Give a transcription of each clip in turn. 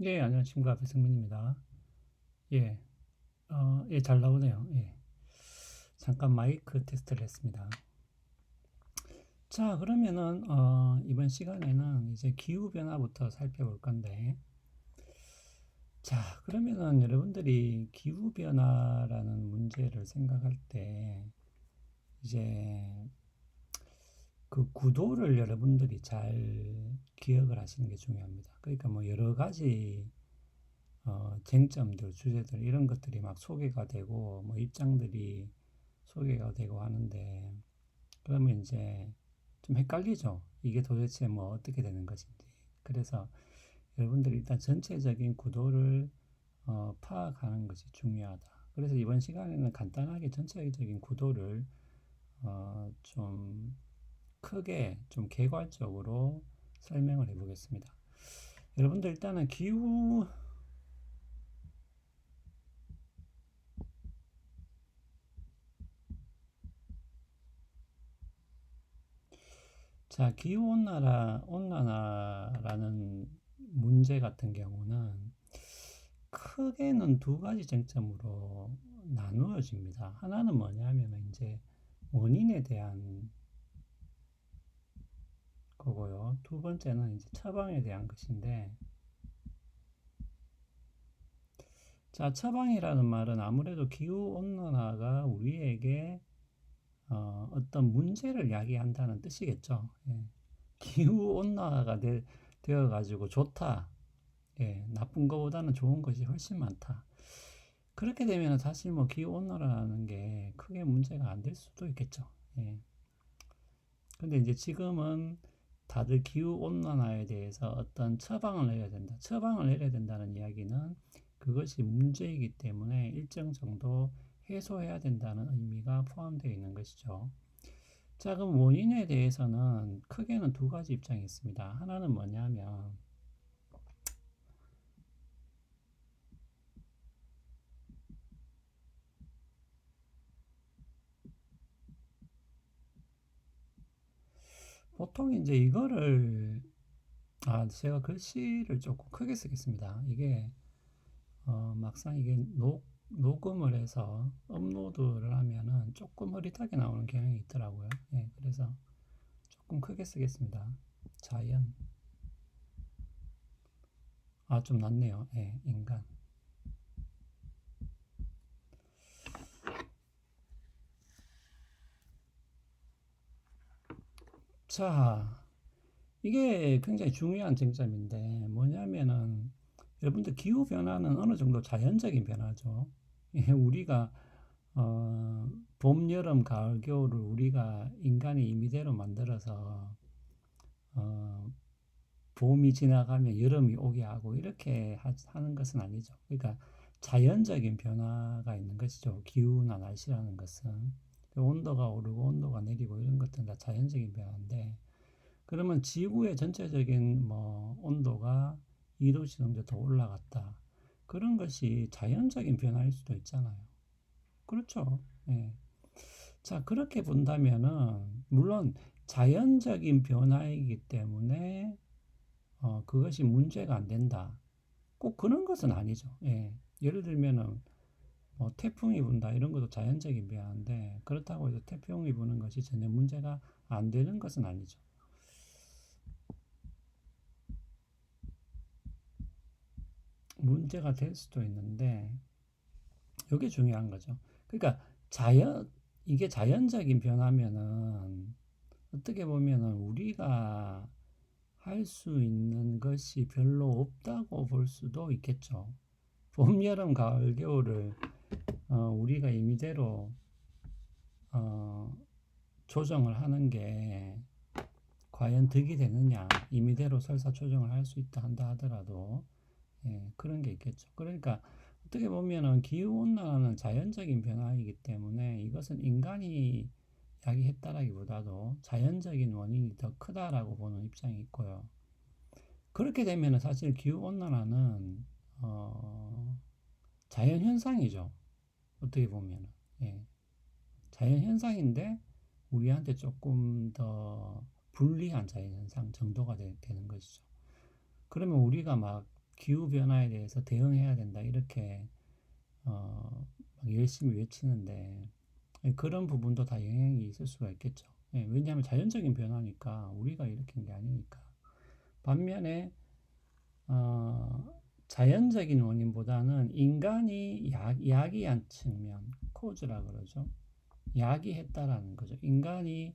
예, 안녕하십니까. 배승민입니다. 예, 어, 예, 잘 나오네요. 예. 잠깐 마이크 테스트를 했습니다. 자, 그러면은, 어, 이번 시간에는 이제 기후변화부터 살펴볼 건데, 자, 그러면은 여러분들이 기후변화라는 문제를 생각할 때, 이제 그 구도를 여러분들이 잘 기억을 하시는 게 중요합니다. 그러니까 뭐 여러 가지 어, 쟁점들, 주제들 이런 것들이 막 소개가 되고 뭐 입장들이 소개가 되고 하는데 그러면 이제 좀 헷갈리죠. 이게 도대체 뭐 어떻게 되는 것인지. 그래서 여러분들이 일단 전체적인 구도를 어, 파악하는 것이 중요하다. 그래서 이번 시간에는 간단하게 전체적인 구도를 어, 좀 크게 좀 개괄적으로 설명을 해 보겠습니다. 여러분들 일단은 기후 자, 기후 온난화, 온난화라는 문제 같은 경우는 크게는 두 가지 쟁점으로 나누어집니다. 하나는 뭐냐면 이제 원인에 대한 거고요. 두 번째는 이제 처방에 대한 것인데, 자, 처방이라는 말은 아무래도 기후 온난화가 우리에게 어, 어떤 문제를 야기한다는 뜻이겠죠. 예. 기후 온난화가 되, 되어 가지고 좋다. 예, 나쁜 것보다는 좋은 것이 훨씬 많다. 그렇게 되면 사실 뭐 기후 온난화라는 게 크게 문제가 안 될 수도 있겠죠. 예. 근데 이제 지금은 다들 기후 온난화에 대해서 어떤 처방을 내려야 된다. 처방을 내려야 된다는 이야기는 그것이 문제이기 때문에 일정 정도 해소해야 된다는 의미가 포함되어 있는 것이죠. 자, 그럼 원인에 대해서는 크게는 두 가지 입장이 있습니다. 하나는 뭐냐면, 보통 이제 이거를, 아, 제가 글씨를 조금 크게 쓰겠습니다. 이게, 어, 막상 이게 녹, 녹음을 해서 업로드를 하면은 조금 흐릿하게 나오는 경향이 있더라고요. 예, 그래서 조금 크게 쓰겠습니다. 자연. 아, 좀 낫네요. 예, 인간. 자, 이게 굉장히 중요한 쟁점인데 뭐냐면은 여러분들 기후 변화는 어느 정도 자연적인 변화죠. 예, 우리가 어, 봄, 여름, 가을, 겨울을 우리가 인간이 임의대로 만들어서 어, 봄이 지나가면 여름이 오게 하고 이렇게 하, 는 것은 아니죠. 그러니까 자연적인 변화가 있는 것이죠. 기후나 날씨라는 것은 온도가 오르고 온도가 내리고 이런 것들은 다 자연적인 변화인데 그러면 지구의 전체적인 뭐 온도가 2도씨 정도 더 올라갔다. 그런 것이 자연적인 변화일 수도 있잖아요. 그렇죠. 예. 자, 그렇게 본다면은, 물론 자연적인 변화이기 때문에, 어, 그것이 문제가 안 된다. 꼭 그런 것은 아니죠. 예. 예를 들면은, 뭐, 태풍이 분다, 이런 것도 자연적인 변화인데, 그렇다고 해서 태풍이 부는 것이 전혀 문제가 안 되는 것은 아니죠. 문제가 될 수도 있는데 이게 중요한 거죠. 그러니까 자연 이게 자연적인 변화면은 어떻게 보면은 우리가 할 수 있는 것이 별로 없다고 볼 수도 있겠죠. 봄, 여름, 가을, 겨울을 어, 우리가 임의대로 어, 조정을 하는 게 과연 득이 되느냐 임의대로 설사 조정을 할 수 있다 한다 하더라도 예, 그런 게 있겠죠. 그러니까 어떻게 보면은 기후 온난화는 자연적인 변화이기 때문에 이것은 인간이 야기했다라기보다도 자연적인 원인이 더 크다라고 보는 입장이 있고요. 그렇게 되면은 사실 기후 온난화는 어, 자연 현상이죠. 어떻게 보면은 예. 자연 현상인데 우리한테 조금 더 불리한 자연 현상 정도가 되, 는 것이죠. 그러면 우리가 막 기후 변화에 대해서 대응해야 된다 이렇게 어, 막 열심히 외치는데 그런 부분도 다 영향이 있을 수가 있겠죠. 예, 왜냐하면 자연적인 변화니까 우리가 일으킨 게 아니니까. 반면에 어, 자연적인 원인보다는 인간이 야, 야기한 측면, 코즈라 그러죠. 야기했다라는 거죠. 인간이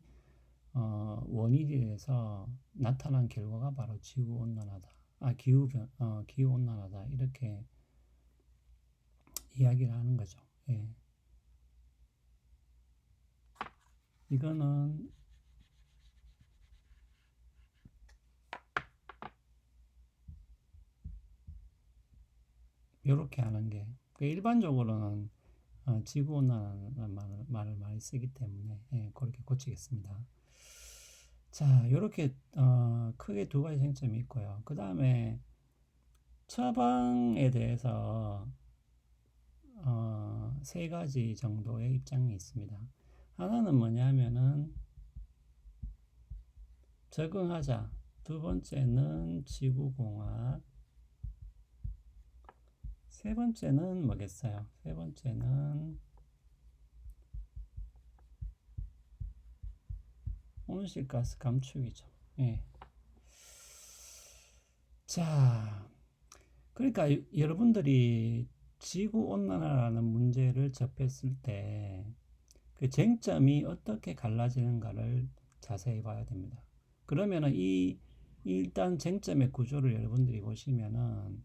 어, 원인이 돼서 나타난 결과가 바로 지구 온난화다. 아, 기후 변, 어, 기후 온난화다. 이렇게 이야기를 하는 거죠. 예. 이거는 이렇게 하는 게그 일반적으로는 어, 지구 온난화라는 말을, 말을 많이 쓰기 때문에 예, 그렇게 고치겠습니다. 자, 이렇게 어, 크게 두 가지 쟁점이 있고요. 그 다음에 처방에 대해서 어, 세 가지 정도의 입장이 있습니다. 하나는 뭐냐면은 적응하자. 두 번째는 지구공학. 세 번째는 뭐겠어요? 세 번째는 온실가스 감축이죠. 예. 자, 그러니까 여러분들이 지구 온난화라는 문제를 접했을 때 그 쟁점이 어떻게 갈라지는가를 자세히 봐야 됩니다. 그러면은 이 일단 쟁점의 구조를 여러분들이 보시면은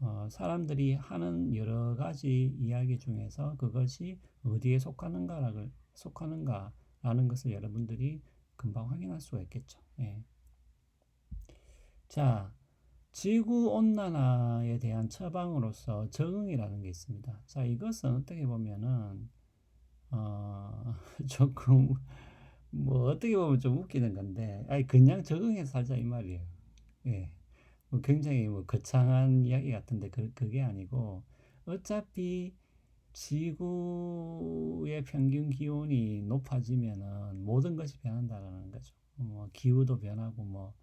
어, 사람들이 하는 여러 가지 이야기 중에서 그것이 어디에 속하는가를 속하는가라는 것을 여러분들이 금방 확인할 수가 있겠죠. 예. 자, 지구 온난화에 대한 처방으로서 적응이라는 게 있습니다. 자, 이것은 어떻게 보면은 어, 조금 뭐 어떻게 보면 좀 웃기는 건데, 아니 그냥 적응해서 살자 이 말이에요. 예. 뭐 굉장히 뭐 거창한 이야기 같은데 그, 그게 아니고 어차피 지구의 평균 기온이 높아지면은 모든 것이 변한다라는 거죠. 뭐 기후도 변하고 뭐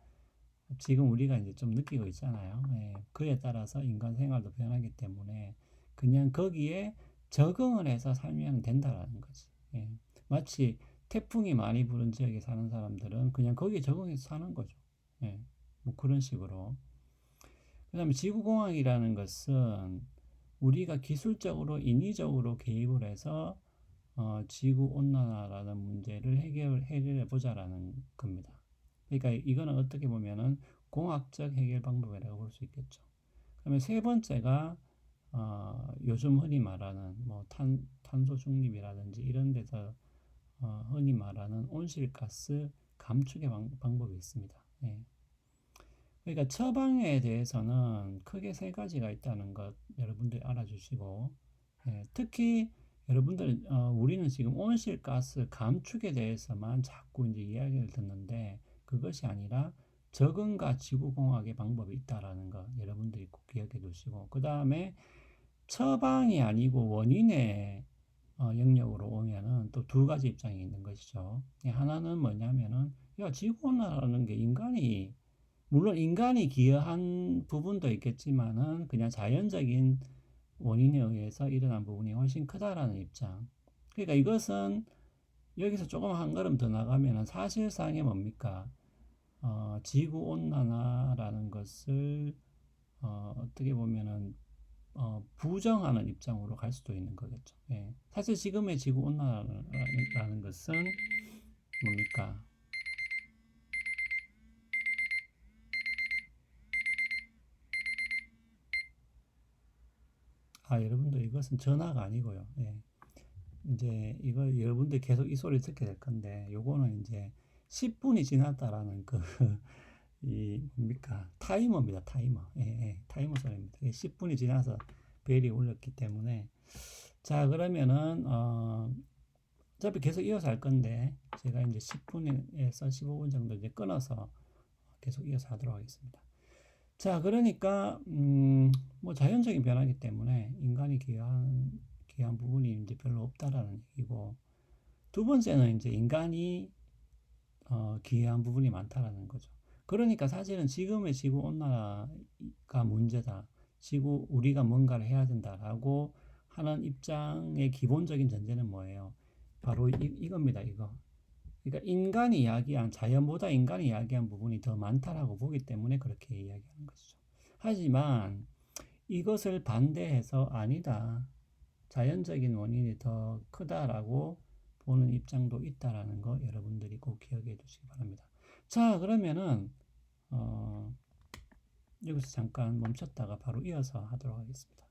지금 우리가 이제 좀 느끼고 있잖아요. 예, 그에 따라서 인간 생활도 변하기 때문에 그냥 거기에 적응을 해서 살면 된다라는 거지. 예, 마치 태풍이 많이 부는 지역에 사는 사람들은 그냥 거기에 적응해서 사는 거죠. 예, 뭐 그런 식으로. 그 다음에 지구공학이라는 것은 우리가 기술적으로 인위적으로 개입을 해서 어, 지구 온난화라는 문제를 해결, 해결해 보자라는 겁니다. 그러니까 이거는 어떻게 보면은 공학적 해결 방법이라고 볼 수 있겠죠. 그러면 세 번째가 어, 요즘 흔히 말하는 뭐 탄, 탄소 중립이라든지 이런 데서 어, 흔히 말하는 온실가스 감축의 방, 법이 있습니다. 예. 그러니까 처방에 대해서는 크게 세 가지가 있다는 것 여러분들이 알아주시고 예, 특히 여러분들 어, 우리는 지금 온실가스 감축에 대해서만 자꾸 이제 이야기를 듣는데 그것이 아니라 적응과 지구공학의 방법이 있다라는 거 여러분들이 꼭 기억해 두시고 그 다음에 처방이 아니고 원인의 어, 영역으로 오면은 또 두 가지 입장이 있는 것이죠. 예, 하나는 뭐냐면은 야 지구온난화라는 게 인간이 물론 인간이 기여한 부분도 있겠지만은 그냥 자연적인 원인에 의해서 일어난 부분이 훨씬 크다라는 입장. 그러니까 이것은 여기서 조금 한 걸음 더 나가면은 사실상의 뭡니까? 어, 지구 온난화라는 것을 어, 어떻게 보면은 어, 부정하는 입장으로 갈 수도 있는 거겠죠. 예. 사실 지금의 지구 온난화라는 것은 뭡니까? 아, 여러분들 이것은 전화가 아니고요. 예. 이제 이거 여러분들 계속 이 소리 듣게 될 건데 요거는 이제 10분이 지났다라는 그 이 뭡니까? 타이머입니다 타이머. 예, 예, 타이머 소리입니다. 10분이 지나서 벨이 울렸기 때문에. 자 그러면은 어 어차피 계속 이어서 할 건데 제가 이제 10분에서 15분 정도 이제 끊어서 계속 이어서 하도록 하겠습니다 자, 그러니까 음, 뭐 자연적인 변화기 때문에 인간이 기여한 기여한 부분이 이제 별로 없다라는 얘기고 두 번째는 이제 인간이 어, 기여한 부분이 많다라는 거죠. 그러니까 사실은 지금의 지구 온난화가 문제다. 지구 우리가 뭔가를 해야 된다라고 하는 입장의 기본적인 전제는 뭐예요? 바로 이, 이겁니다. 이거. 그러니까 인간이 이야기한 자연보다 인간이 이야기한 부분이 더 많다라고 보기 때문에 그렇게 이야기하는 것이죠. 하지만 이것을 반대해서 아니다. 자연적인 원인이 더 크다라고 보는 입장도 있다라는 거 여러분들이 꼭 기억해 두시기 바랍니다. 자, 그러면은 어, 여기서 잠깐 멈췄다가 바로 이어서 하도록 하겠습니다.